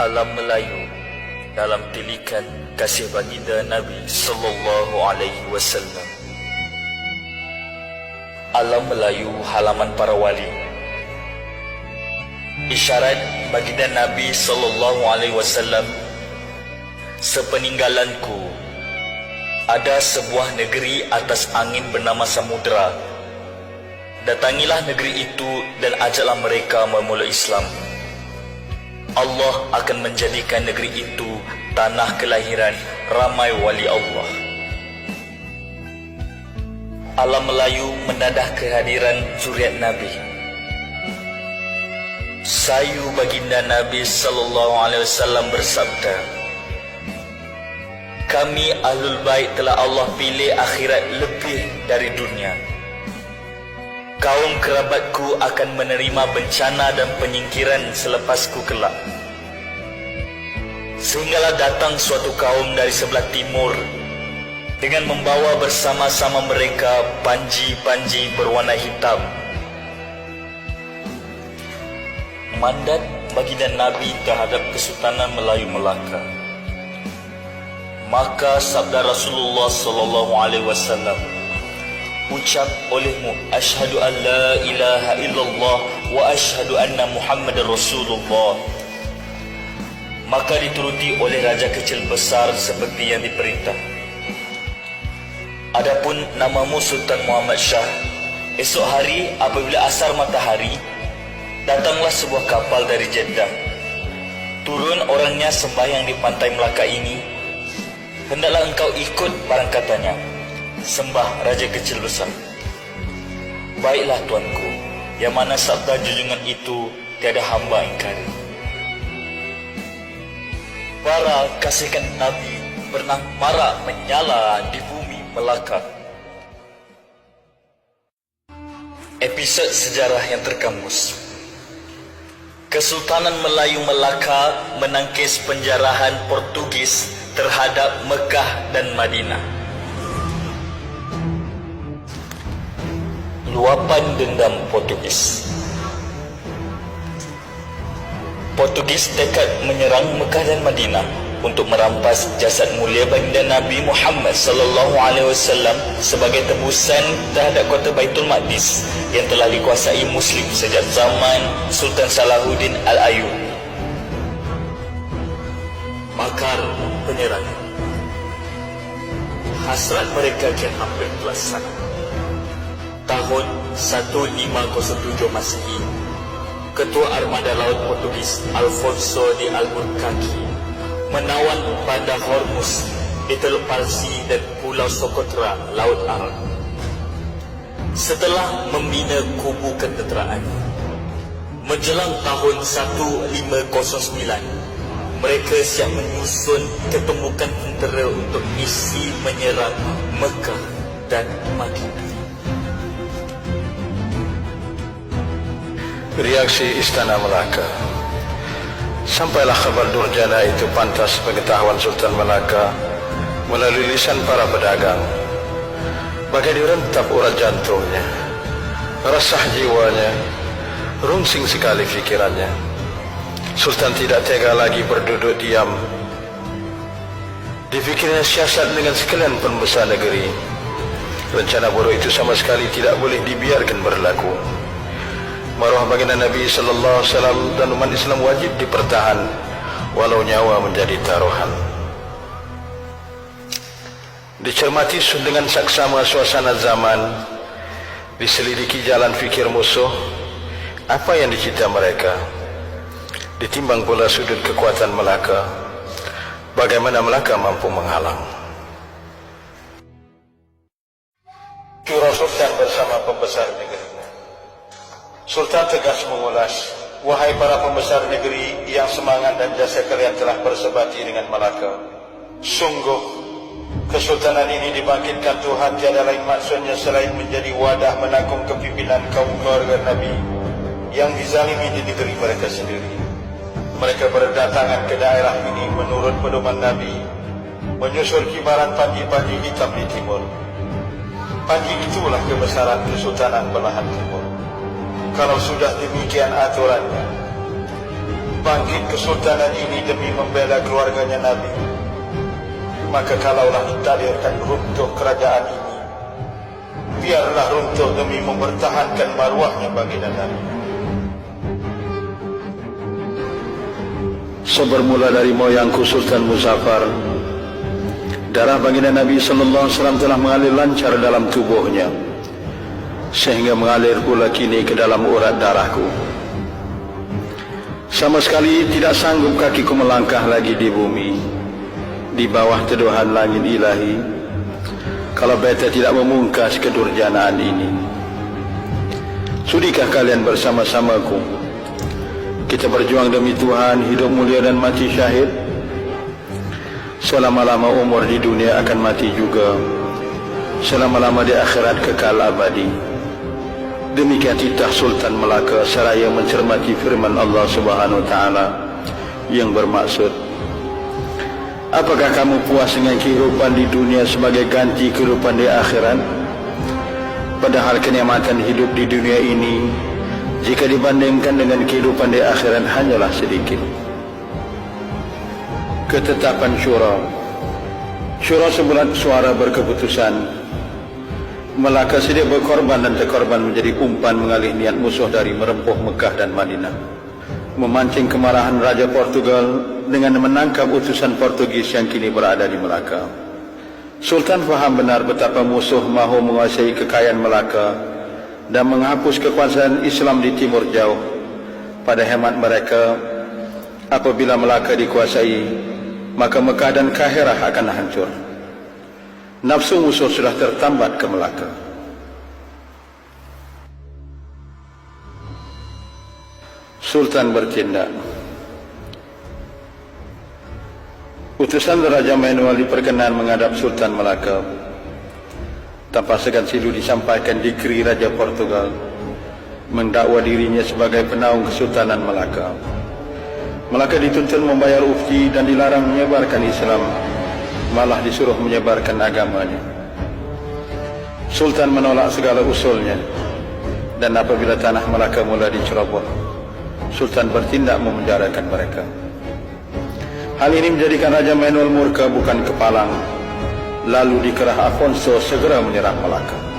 alam Melayu dalam tilikan kasih baginda Nabi sallallahu alaihi wasallam. Alam Melayu halaman para wali. Isyarat baginda Nabi sallallahu alaihi wasallam sepeninggalanku ada sebuah negeri atas angin bernama Samudra. Datangilah negeri itu dan ajaklah mereka memulai Islam. Allah akan menjadikan negeri itu tanah kelahiran ramai wali Allah. Alam Melayu mendadah kehadiran zuriat Nabi. Sayu baginda Nabi sallallahu alaihi wasallam bersabda, kami Ahlul Bait telah Allah pilih akhirat lebih dari dunia. Kaum kerabatku akan menerima bencana dan penyingkiran selepasku kelak. Sehinggalah datang suatu kaum dari sebelah timur dengan membawa bersama-sama mereka panji-panji berwarna hitam. Mandat baginda Nabi terhadap Kesultanan Melayu Melaka. Maka sabda Rasulullah sallallahu alaihi wasallam ucap olehmu asyhadu an la ilaha illallah wa asyhadu anna muhammadar rasulullah. Maka dituruti oleh raja kecil besar seperti yang diperintah. Adapun namamu sultan muhammad shah esok hari apabila asar matahari datanglah sebuah kapal dari jeddah. Turun orangnya sembahyang di pantai melaka ini. Hendaklah engkau ikut barang katanya sembah raja kecil besar. Baiklah tuanku, yang mana sabda junjungan itu tiada hamba ingkari. Para kasihkan Nabi bernang marak menyala di bumi Melaka. Episod sejarah yang terkamus. Kesultanan Melayu Melaka menangkis penjarahan Portugis terhadap Mekah dan Madinah. Luapan dendam Portugis. Portugis tekad menyerang Mekah dan Madinah untuk merampas jasad mulia baginda Nabi Muhammad sallallahu alaihi wasallam sebagai tebusan terhadap kota Baitul Maqdis yang telah dikuasai Muslim sejak zaman Sultan Salahuddin Al-Ayyub. Makar penyerang Hasrat mereka kian hampir terlaksana tahun 1507 Masehi, Ketua Armada Laut Portugis Alfonso de Albuquerque menawan pada Hormuz di Teluk Parsi dan Pulau Socotra, Laut Arab. Setelah membina kubu ketenteraan, menjelang tahun 1509, mereka siap menyusun ketumbukan tentera untuk misi menyerang Mekah dan Madinah. Reaksi Istana Melaka. Sampailah kabar durjana itu pantas pengetahuan Sultan Melaka melalui lisan para pedagang. Bagai direntap urat jantungnya, resah jiwanya, rungsing sekali fikirannya. Sultan tidak tega lagi berduduk diam. Difikirnya siasat dengan sekalian pembesar negeri. Rencana buruk itu sama sekali tidak boleh dibiarkan berlaku maruah baginda Nabi sallallahu alaihi wasallam dan umat Islam wajib dipertahan walau nyawa menjadi taruhan. Dicermati dengan saksama suasana zaman, diselidiki jalan fikir musuh, apa yang dicita mereka, ditimbang pula sudut kekuatan Melaka, bagaimana Melaka mampu menghalang. Curah Sultan bersama pembesar negeri. Sultan tegas mengulas, wahai para pembesar negeri yang semangat dan jasa kalian telah bersebati dengan Melaka. Sungguh, kesultanan ini dibangkitkan Tuhan tiada lain maksudnya selain menjadi wadah menanggung kepimpinan kaum keluarga Nabi yang dizalimi di negeri mereka sendiri. Mereka berdatangan ke daerah ini menurut pedoman Nabi, menyusul kibaran panji-panji hitam di timur. Panji itulah kebesaran Kesultanan Belahan Timur kalau sudah demikian aturannya. bangkit kesultanan ini demi membela keluarganya Nabi. Maka kalaulah ditakdirkan runtuh kerajaan ini, biarlah runtuh demi mempertahankan maruahnya baginda Nabi. So bermula dari moyangku Sultan Muzaffar Darah baginda Nabi Sallallahu Alaihi Wasallam telah mengalir lancar dalam tubuhnya Sehingga mengalir pula kini ke dalam urat darahku Sama sekali tidak sanggup kakiku melangkah lagi di bumi Di bawah teduhan langit ilahi Kalau beta tidak memungkas kedurjanaan ini Sudikah kalian bersama-samaku kita berjuang demi Tuhan, hidup mulia dan mati syahid. Selama-lama umur di dunia akan mati juga. Selama-lama di akhirat kekal abadi. Demikian titah Sultan Melaka seraya mencermati firman Allah Subhanahu wa taala yang bermaksud Apakah kamu puas dengan kehidupan di dunia sebagai ganti kehidupan di akhirat? Padahal kenikmatan hidup di dunia ini jika dibandingkan dengan kehidupan di akhirat hanyalah sedikit. Ketetapan syura Syura sebulan suara berkeputusan Melaka sedia berkorban dan terkorban menjadi umpan mengalih niat musuh dari merempuh Mekah dan Madinah Memancing kemarahan Raja Portugal dengan menangkap utusan Portugis yang kini berada di Melaka Sultan faham benar betapa musuh mahu menguasai kekayaan Melaka dan menghapus kekuasaan Islam di timur jauh. Pada hemat mereka, apabila Melaka dikuasai, maka Mekah dan Kahirah akan hancur. Nafsu musuh sudah tertambat ke Melaka. Sultan bertindak. Utusan Raja Manuel diperkenan menghadap Sultan Melaka tanpa segan silu disampaikan dikri Raja Portugal mendakwa dirinya sebagai penaung Kesultanan Melaka. Melaka dituntun membayar ufti dan dilarang menyebarkan Islam, malah disuruh menyebarkan agamanya. Sultan menolak segala usulnya dan apabila tanah Melaka mula diceroboh, Sultan bertindak memenjarakan mereka. Hal ini menjadikan Raja Manuel murka bukan kepalang, lalu dikerah Afonso segera menyerang Melaka.